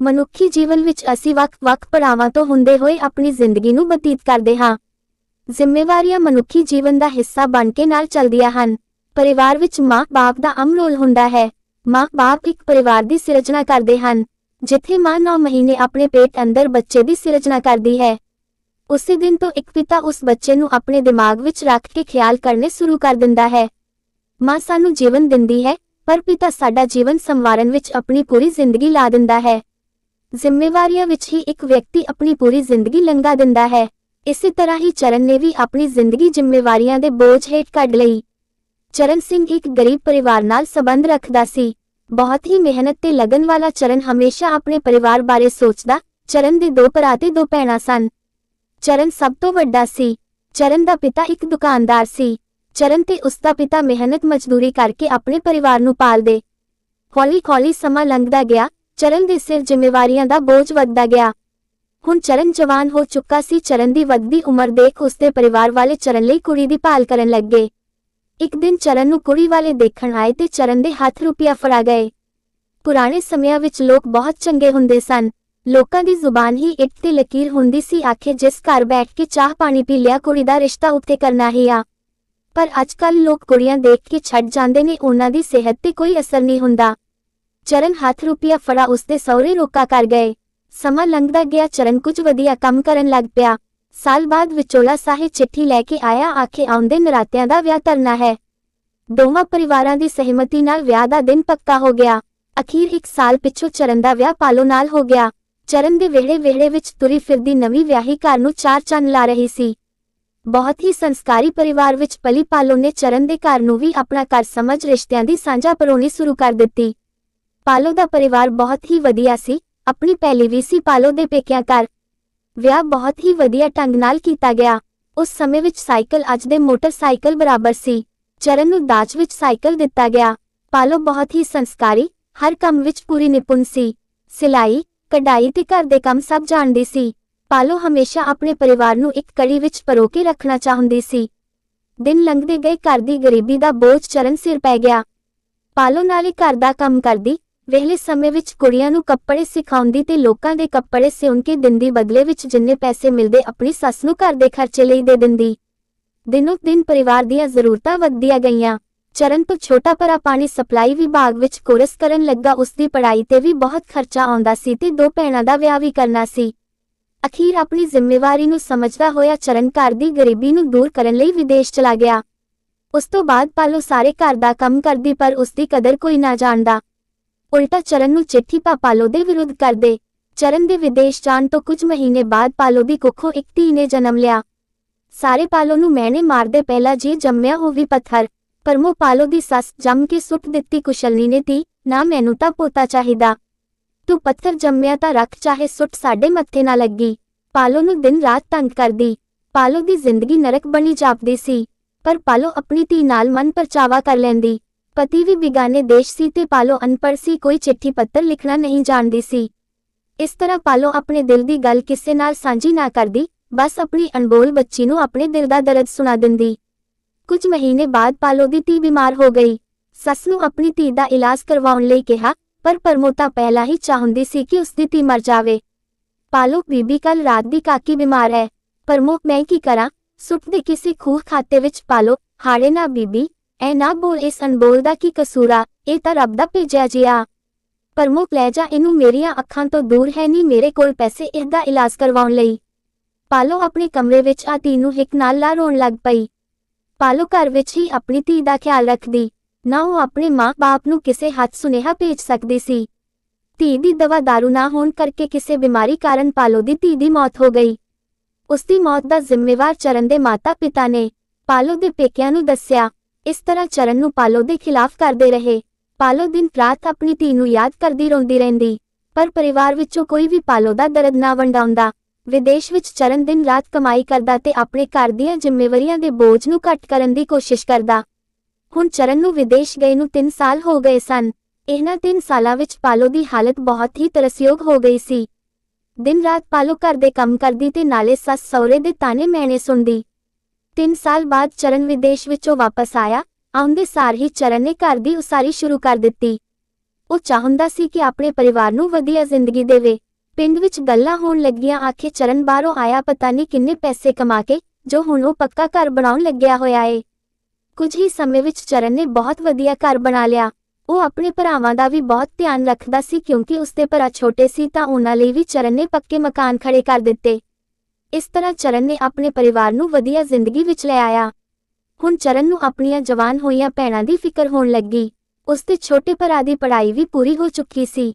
ਮਨੁੱਖੀ ਜੀਵਨ ਵਿੱਚ ਅਸੀਂ ਵੱਖ-ਵੱਖ ਪੜਾਵਾਂ ਤੋਂ ਹੁੰਦੇ ਹੋਏ ਆਪਣੀ ਜ਼ਿੰਦਗੀ ਨੂੰ ਬਤੀਤ ਕਰਦੇ ਹਾਂ। ਜ਼ਿੰਮੇਵਾਰੀਆਂ ਮਨੁੱਖੀ ਜੀਵਨ ਦਾ ਹਿੱਸਾ ਬਣ ਕੇ ਨਾਲ ਚੱਲਦੀਆਂ ਹਨ। ਪਰਿਵਾਰ ਵਿੱਚ ਮਾਂ-ਬਾਪ ਦਾ ਅਹਿਮ ਰੋਲ ਹੁੰਦਾ ਹੈ। ਮਾਂ-ਬਾਪ ਇੱਕ ਪਰਿਵਾਰ ਦੀ ਸਿਰਜਣਾ ਕਰਦੇ ਹਨ, ਜਿੱਥੇ ਮਾਂ 9 ਮਹੀਨੇ ਆਪਣੇ ਪੇਟ ਅੰਦਰ ਬੱਚੇ ਦੀ ਸਿਰਜਣਾ ਕਰਦੀ ਹੈ। ਉਸੇ ਦਿਨ ਤੋਂ ਇੱਕ ਪਿਤਾ ਉਸ ਬੱਚੇ ਨੂੰ ਆਪਣੇ ਦਿਮਾਗ ਵਿੱਚ ਰੱਖ ਕੇ ਖਿਆਲ ਕਰਨੇ ਸ਼ੁਰੂ ਕਰ ਦਿੰਦਾ ਹੈ। ਮਾਂ ਸਾਨੂੰ ਜੀਵਨ ਦਿੰਦੀ ਹੈ, ਪਰ ਪਿਤਾ ਸਾਡਾ ਜੀਵਨ ਸੰਵਾਰਨ ਵਿੱਚ ਆਪਣੀ ਪੂਰੀ ਜ਼ਿੰਦਗੀ ਲਾ ਦਿੰਦਾ ਹੈ। ਜ਼ਿੰਮੇਵਾਰੀਆਂ ਵਿੱਚ ਹੀ ਇੱਕ ਵਿਅਕਤੀ ਆਪਣੀ ਪੂਰੀ ਜ਼ਿੰਦਗੀ ਲੰਘਾ ਦਿੰਦਾ ਹੈ। ਇਸੇ ਤਰ੍ਹਾਂ ਹੀ ਚਰਨ ਨੇ ਵੀ ਆਪਣੀ ਜ਼ਿੰਦਗੀ ਜ਼ਿੰਮੇਵਾਰੀਆਂ ਦੇ ਬੋਝ ਹੇਠ ਕੱਢ ਲਈ। ਚਰਨ ਸਿੰਘ ਇੱਕ ਗਰੀਬ ਪਰਿਵਾਰ ਨਾਲ ਸੰਬੰਧ ਰੱਖਦਾ ਸੀ। ਬਹੁਤ ਹੀ ਮਿਹਨਤ ਤੇ ਲਗਨ ਵਾਲਾ ਚਰਨ ਹਮੇਸ਼ਾ ਆਪਣੇ ਪਰਿਵਾਰ ਬਾਰੇ ਸੋਚਦਾ, ਚਰਨ ਦੇ ਦੋ ਭਰਾ ਤੇ ਦੋ ਭੈਣਾਂ ਸਨ। ਚਰਨ ਸਭ ਤੋਂ ਵੱਡਾ ਸੀ। ਚਰਨ ਦਾ ਪਿਤਾ ਇੱਕ ਦੁਕਾਨਦਾਰ ਸੀ। ਚਰਨ ਤੇ ਉਸ ਦਾ ਪਿਤਾ ਮਿਹਨਤ ਮਜ਼ਦੂਰੀ ਕਰਕੇ ਆਪਣੇ ਪਰਿਵਾਰ ਨੂੰ ਪਾਲਦੇ। ਹੌਲੀ-ਹੌਲੀ ਸਮਾਂ ਲੰਘਦਾ ਗਿਆ। ਚਰਨ ਦੇ ਸਿਰ ਜ਼ਿੰਮੇਵਾਰੀਆਂ ਦਾ ਬੋਝ ਵੱਧਦਾ ਗਿਆ। ਹੁਣ ਚਰਨ ਜਵਾਨ ਹੋ ਚੁੱਕਾ ਸੀ। ਚਰਨ ਦੀ ਵੱਧਦੀ ਉਮਰ ਦੇਖ ਉਸਦੇ ਪਰਿਵਾਰ ਵਾਲੇ ਚਰਨ ਲਈ ਕੁੜੀ ਦੀ ਭਾਲ ਕਰਨ ਲੱਗੇ। ਇੱਕ ਦਿਨ ਚਰਨ ਨੂੰ ਕੁੜੀ ਵਾਲੇ ਦੇਖਣ ਆਏ ਤੇ ਚਰਨ ਦੇ ਹੱਥ ਰੁਪਿਆ ਫੜਾ ਗਏ। ਪੁਰਾਣੇ ਸਮਿਆਂ ਵਿੱਚ ਲੋਕ ਬਹੁਤ ਚੰਗੇ ਹੁੰਦੇ ਸਨ। ਲੋਕਾਂ ਦੀ ਜ਼ੁਬਾਨ ਹੀ ਇੱਟ ਤੇ ਲਕੀਰ ਹੁੰਦੀ ਸੀ। ਆਖੇ, ਜਿਸ ਘਰ ਬੈਠ ਕੇ ਚਾਹ ਪਾਣੀ ਪੀ ਲਿਆ, ਕੁੜੀ ਦਾ ਰਿਸ਼ਤਾ ਉੱਤੇ ਕਰਨਾ ਹੀ ਆ। ਪਰ ਅੱਜਕੱਲ ਲੋਕ ਕੁੜੀਆਂ ਦੇਖ ਕੇ ਛੱਡ ਜਾਂਦੇ ਨੇ। ਉਹਨਾਂ ਦੀ ਸਿਹਤ ਤੇ ਕੋਈ ਅਸਰ ਨਹੀਂ ਹੁੰਦਾ। ਚਰਨ ਹੱਥ ਰੁਪਿਆ ਫੜਾ ਉਸਦੇ ਸਹੁਰੇ ਰੋਕਾ ਕਰ ਗਏ ਸਮਾਂ ਲੰਘਦਾ ਗਿਆ ਚਰਨ ਕੁਝ ਵਧੀਆ ਕੰਮ ਕਰਨ ਲੱਗ ਪਿਆ ਸਾਲ ਬਾਅਦ ਵਿਚੋਲਾ ਸਾਹਿਬ ਚਿੱਠੀ ਲੈ ਕੇ ਆਇਆ ਆਖੇ ਆਉਂਦੇ ਨਰਾਤਿਆਂ ਦਾ ਵਿਆਹ ਕਰਨਾ ਹੈ ਦੋਵਾਂ ਪਰਿਵਾਰਾਂ ਦੀ ਸਹਿਮਤੀ ਨਾਲ ਵਿਆਹ ਦਾ ਦਿਨ ਪੱਕਾ ਹੋ ਗਿਆ ਅਖੀਰ ਇੱਕ ਸਾਲ ਪਿੱਛੋਂ ਚਰਨ ਦਾ ਵਿਆਹ ਪਾਲੋ ਨਾਲ ਹੋ ਗਿਆ ਚਰਨ ਦੇ ਵਿਹੜੇ ਵਿਹੜੇ ਵਿੱਚ ਤੁਰੀ ਫਿਰਦੀ ਨਵੀਂ ਵਿਆਹੀ ਘਰ ਨੂੰ ਚਾਰ ਚੰਨ ਲਾ ਰਹੀ ਸੀ ਬਹੁਤ ਹੀ ਸੰਸਕਾਰੀ ਪਰਿਵਾਰ ਵਿੱਚ ਪਲੀ ਪਾਲੋ ਨੇ ਚਰਨ ਦੇ ਘਰ ਨੂੰ ਵੀ ਆਪਣਾ ਘਰ ਸਮਝ ਰਿਸ਼ਤਿਆਂ ਦੀ ਸਾਂਝਾ ਪਰੋਣੀ ਸ਼ੁਰੂ ਕਰ ਦਿੱਤੀ ਪਾਲੋ ਦਾ ਪਰਿਵਾਰ ਬਹੁਤ ਹੀ ਵਧੀਆ ਸੀ। ਆਪਣੀ ਪਹਿਲੀ ਵੀ ਸੀ ਪਾਲੋ ਦੇ ਪੇਕਿਆਂ ਘਰ। ਵਿਆਹ ਬਹੁਤ ਹੀ ਵਧੀਆ ਢੰਗ ਨਾਲ ਕੀਤਾ ਗਿਆ। ਉਸ ਸਮੇਂ ਵਿੱਚ ਸਾਈਕਲ ਅੱਜ ਦੇ ਮੋਟਰਸਾਈਕਲ ਬਰਾਬਰ ਸੀ। ਚਰਨ ਨੂੰ ਦਾਜ ਵਿੱਚ ਸਾਈਕਲ ਦਿੱਤਾ ਗਿਆ। ਪਾਲੋ ਬਹੁਤ ਹੀ ਸੰਸਕਾਰੀ, ਹਰ ਕੰਮ ਵਿੱਚ ਪੂਰੀ ਨਿਪੁੰਨ ਸੀ। ਸਿਲਾਈ, ਕਢਾਈ ਤੇ ਘਰ ਦੇ ਕੰਮ ਸਭ ਜਾਣਦੀ ਸੀ। ਪਾਲੋ ਹਮੇਸ਼ਾ ਆਪਣੇ ਪਰਿਵਾਰ ਨੂੰ ਇੱਕ ਕੜੀ ਵਿੱਚ ਪਰੋ ਕੇ ਰੱਖਣਾ ਚਾਹੁੰਦੀ ਸੀ। ਦਿਨ ਲੰਘਦੇ ਗਏ ਘਰ ਦੀ ਗਰੀਬੀ ਦਾ ਬੋਝ ਚਰਨ ਸਿਰ ਪੈ ਗਿਆ। ਪਾਲੋ ਨਾਲ ਹੀ ਘਰ ਦਾ ਕੰਮ ਕਰਦੀ ਵਿਹਲੇ ਸਮੇਂ ਵਿੱਚ ਕੁੜੀਆਂ ਨੂੰ ਕੱਪੜੇ ਸਿਖਾਉਂਦੀ ਤੇ ਲੋਕਾਂ ਦੇ ਕੱਪੜੇ ਸਿਉਣ ਕੇ ਦਿੰਦੀ, ਬਦਲੇ ਵਿੱਚ ਜਿੰਨੇ ਪੈਸੇ ਮਿਲਦੇ ਆਪਣੀ ਸੱਸ ਨੂੰ ਘਰ ਦੇ ਖਰਚੇ ਲਈ ਦੇ ਦਿੰਦੀ। ਦਿਨੋਂ ਦਿਨ ਪਰਿਵਾਰ ਦੀਆਂ ਜ਼ਰੂਰਤਾਂ ਵੱਧਦੀਆਂ ਗਈਆਂ। ਚਰਨ ਤੋਂ ਛੋਟਾ ਭਰਾ ਪਾਣੀ ਸਪਲਾਈ ਵਿਭਾਗ ਵਿੱਚ ਕੋਰਸ ਕਰਨ ਲੱਗਾ, ਉਸ ਦੀ ਪੜ੍ਹਾਈ ਤੇ ਵੀ ਬਹੁਤ ਖਰਚਾ ਆਉਂਦਾ ਸੀ ਤੇ ਦੋ ਭੈਣਾਂ ਦਾ ਵਿਆਹ ਵੀ ਕਰਨਾ ਸੀ। ਅਖੀਰ ਆਪਣੀ ਜ਼ਿੰਮੇਵਾਰੀ ਨੂੰ ਸਮਝਦਾ ਹੋਇਆ ਚਰਨ ਘਰ ਦੀ ਗਰੀਬੀ ਨੂੰ ਦੂਰ ਕਰਨ ਲਈ ਵਿਦੇਸ਼ ਚਲਾ ਗਿਆ। ਉਸ ਤੋਂ ਬਾਅਦ ਪਾਲੋ ਸਾਰੇ ਘਰ ਦਾ ਕੰਮ ਕਰਦੀ, ਪਰ ਉਸ ਦੀ ਕਦਰ ਕੋਈ ਨਾ ਜਾਣਦਾ। ਉਲਟਾ ਚਰਨ ਨੂੰ ਚਿੱਠੀ ਪਾ ਪਾਲੋ ਦੇ ਵਿਰੁੱਧ ਕਰਦੇ। ਚਰਨ ਦੇ ਵਿਦੇਸ਼ ਜਾਣ ਤੋਂ ਕੁਝ ਮਹੀਨੇ ਬਾਅਦ ਪਾਲੋ ਦੀ ਕੁੱਖੋਂ ਇੱਕ ਧੀ ਨੇ ਜਨਮ ਲਿਆ। ਸਾਰੇ ਪਾਲੋ ਨੂੰ ਮੈਨੇ ਮਾਰਦੇ ਪਹਿਲਾ ਜੀ ਜੰਮਿਆ ਉਹ ਵੀ ਪੱਥਰ, ਪਰ ਮੋ ਪਾਲੋ ਦੀ ਸੱਸ ਜੰਮ ਕੇ ਸੁੱਟ ਦਿੱਤੀ ਕੁਸ਼ਲਨੀ ਨੇ ਤੀ ਨਾ ਮੈਨੂੰ ਤਾਂ ਪੋਤਾ ਚਾਹੀਦਾ। ਤੂੰ ਪੱਥਰ ਜੰਮਿਆ ਤਾਂ ਰੱਖ ਚਾਹੇ ਸੁੱਟ ਸਾਡੇ ਮੱਥੇ ਨਾ ਲੱਗੀ। ਪਾਲੋ ਨੂੰ ਦਿਨ ਰਾਤ ਤੰਗ ਕਰਦੀ। ਪਾਲੋ ਦੀ ਜ਼ਿੰਦਗੀ ਨਰਕ ਬਣੀ ਜਾਪਦੀ ਸੀ, ਪਰ ਪਾਲੋ ਆਪਣੀ ਧੀ ਨਾਲ ਮਨ ਪਰਚਾਵਾ ਕਰ ਲੈਂਦੀ। ਪਤੀ ਵੀ ਬਿਗਾਨੇ ਦੇਸ਼ ਸੀ ਤੇ ਪਾਲੋ ਅਨਪੜ੍ਹ ਸੀ, ਕੋਈ ਚਿੱਠੀ ਪੱਤਰ ਲਿਖਣਾ ਨਹੀਂ ਜਾਣਦੀ ਸੀ। ਇਸ ਤਰ੍ਹਾਂ ਪਾਲੋ ਆਪਣੇ ਦਿਲ ਦੀ ਗੱਲ ਕਿਸੇ ਨਾਲ ਸਾਂਝੀ ਨਾ ਕਰਦੀ, ਬਸ ਆਪਣੀ ਅਣਬੋਲ ਬੱਚੀ ਨੂੰ ਆਪਣੇ ਦਿਲ ਦਾ ਦਰਦ ਸੁਣਾ ਦਿੰਦੀ। ਕੁਝ ਮਹੀਨੇ ਬਾਅਦ ਪਾਲੋ ਦੀ ਧੀ ਬਿਮਾਰ ਹੋ ਗਈ। ਸੱਸ ਨੂੰ ਆਪਣੀ ਧੀ ਦਾ ਇਲਾਜ ਕਰਵਾਉਣ ਲਈ ਕਿਹਾ, ਪਰ ਪਰਮੋਤਾ ਪਹਿਲਾਂ ਹੀ ਚਾਹੁੰਦੀ ਸੀ ਕਿ ਉਸ ਦੀ ਧੀ ਮਰ ਜਾਵੇ। ਪਾਲੋ ਬੀਬੀ ਕੱਲ ਰਾਤ ਦੀ ਕਾਕੀ ਬਿਮਾਰ ਹੈ। ਪਰਮੋ, ਮੈਂ ਕੀ ਕਰਾਂ? ਸੁੱਟ ਦੇ ਕਿਸੇ ਖੂਹ ਖਾਤੇ ਵਿੱਚ ਪਾਲੋ, ਹਾੜੇ ਨਾ ਬੀਬੀ। ਐ ਨਾ ਬੋਲ, ਇਸ ਅਨਬੋਲ ਦਾ ਕੀ ਕਸੂਰਾ ਇਹ ਤਾਂ ਰੱਬ ਦਾ ਭੇਜਿਆ ਜਿਆ ਪਰਮੋ ਲੈ ਜਾ, ਇਹਨੂੰ ਮੇਰੀਆਂ ਅੱਖਾਂ ਤੋਂ ਦੂਰ ਹੈ ਨਹੀਂ ਮੇਰੇ ਕੋਲ ਪੈਸੇ, ਇਹਦਾ ਇਲਾਜ ਕਰਵਾਉਣ ਲਈ। ਪਾਲੋ ਆਪਣੇ ਕਮਰੇ ਵਿੱਚ ਆ ਧੀ ਨੂੰ ਹਿੱਕ ਨਾਲ ਲਾ ਰੋਣ ਲੱਗ ਪਈ। ਪਾਲੋ ਘਰ ਵਿੱਚ ਹੀ ਆਪਣੀ ਧੀ ਦਾ ਖਿਆਲ ਰੱਖਦੀ। ਨਾ ਉਹ ਆਪਣੇ ਮਾਂ-ਬਾਪ ਨੂੰ ਕਿਸੇ ਹੱਥ ਸੁਨੇਹਾ ਭੇਜ ਸਕਦੀ ਸੀ। ਧੀ ਦੀ ਦਵਾ दारू ਨਾ ਹੋਣ ਕਰਕੇ ਕਿਸੇ ਬਿਮਾਰੀ ਕਾਰਨ ਪਾਲੋ ਦੀ ਧੀ ਦੀ ਮੌਤ ਹੋ ਗਈ। ਉਸ ਦੀ ਮੌਤ ਦਾ ਜ਼ਿੰਮੇਵਾਰ ਚਰਨ ਦੇ ਮਾਤਾ-ਪਿਤਾ ਨੇ ਪਾਲੋ ਦੇ ਪੇਕਿਆਂ ਨੂੰ ਦੱਸਿਆ। ਇਸ ਤਰ੍ਹਾਂ ਚਰਨ ਨੂੰ ਪਾਲੋ ਦੇ ਖਿਲਾਫ ਕਰਦੇ ਰਹੇ। ਪਾਲੋ ਦਿਨ ਰਾਤ ਆਪਣੀ ਧੀ ਨੂੰ ਯਾਦ ਕਰਦੀ ਰੋਂਦੀ ਰਹਿੰਦੀ, ਪਰ ਪਰਿਵਾਰ ਵਿੱਚੋਂ ਕੋਈ ਵੀ ਪਾਲੋ ਦਾ ਦਰਦ ਨਾ ਵੰਡਾਉਂਦਾ। ਵਿਦੇਸ਼ ਵਿੱਚ ਚਰਨ ਦਿਨ ਰਾਤ ਕਮਾਈ ਕਰਦਾ ਤੇ ਆਪਣੇ ਘਰ ਦੀਆਂ ਜ਼ਿੰਮੇਵਾਰੀਆਂ ਦੇ ਬੋਝ ਨੂੰ ਘੱਟ ਕਰਨ ਦੀ ਕੋਸ਼ਿਸ਼ ਕਰਦਾ। ਹੁਣ ਚਰਨ ਨੂੰ ਵਿਦੇਸ਼ ਗਏ ਨੂੰ 3 ਸਾਲ ਹੋ ਗਏ ਸਨ। ਇਹਨਾਂ 3 ਸਾਲਾਂ ਵਿੱਚ ਪਾਲੋ ਦੀ ਹਾਲਤ ਬਹੁਤ ਹੀ ਤਰਸਯੋਗ ਹੋ ਗਈ ਸੀ। ਦਿਨ ਰਾਤ ਪਾਲੋ ਘਰ ਦੇ ਕੰਮ ਕਰਦੀ ਤੇ ਨਾਲੇ ਸੱਸ ਸਹੁਰੇ ਦੇ ਤਾਨੇ ਮੈਨੇ ਸੁਣਦੀ। 3 ਸਾਲ ਬਾਅਦ ਚਰਨ ਵਿਦੇਸ਼ ਵਿੱਚੋਂ ਵਾਪਸ ਆਇਆ, ਆਉਂਦੇ ਸਾਰ ਹੀ ਚਰਨ ਨੇ ਘਰ ਦੀ ਉਸਾਰੀ ਸ਼ੁਰੂ ਕਰ ਦਿੱਤੀ। ਉਹ ਚਾਹੁੰਦਾ ਸੀ ਕਿ ਆਪਣੇ ਪਰਿਵਾਰ ਨੂੰ ਵਧੀਆ ਜ਼ਿੰਦਗੀ ਦੇਵੇ। ਪਿੰਡ ਵਿੱਚ ਗੱਲਾਂ ਹੋਣ ਲੱਗੀਆਂ, ਆਖੇ ਚਰਨ ਬਾਹਰੋਂ ਆਇਆ, ਪਤਾ ਨਹੀਂ ਕਿੰਨੇ ਪੈਸੇ ਕਮਾ ਕੇ, ਜੋ ਹੁਣ ਉਹ ਪੱਕਾ ਘਰ ਬਣਾਉਣ ਲੱਗਿਆ ਹੋਇਆ ਏ। ਕੁਝ ਹੀ ਸਮੇਂ ਵਿੱਚ ਚਰਨ ਨੇ ਬਹੁਤ ਵਧੀਆ ਘਰ ਬਣਾ ਲਿਆ। ਉਹ ਆਪਣੇ ਭਰਾਵਾਂ ਦਾ ਵੀ ਬਹੁਤ ਧਿਆਨ ਰੱਖਦਾ ਸੀ, ਕਿਉਂਕਿ ਉਸਦੇ ਭਰਾ ਛੋਟੇ ਸੀ ਤਾਂ ਉਹਨਾਂ ਲਈ ਵੀ ਚਰਨ ਨੇ ਪੱਕੇ ਮਕਾਨ ਖੜੇ ਕਰ ਦਿੱਤੇ। ਇਸ ਤਰ੍ਹਾਂ ਚਰਨ ਨੇ ਆਪਣੇ ਪਰਿਵਾਰ ਨੂੰ ਵਧੀਆ ਜ਼ਿੰਦਗੀ ਵਿੱਚ ਲੈ ਆਇਆ। ਹੁਣ ਚਰਨ ਨੂੰ ਆਪਣੀਆਂ ਜਵਾਨ ਹੋਈਆਂ ਭੈਣਾਂ ਦੀ ਫਿਕਰ ਹੋਣ ਲੱਗੀ। ਉਸਦੇ ਛੋਟੇ ਭਰਾ ਦੀ ਪੜ੍ਹਾਈ ਵੀ ਪੂਰੀ ਹੋ ਚੁੱਕੀ ਸੀ।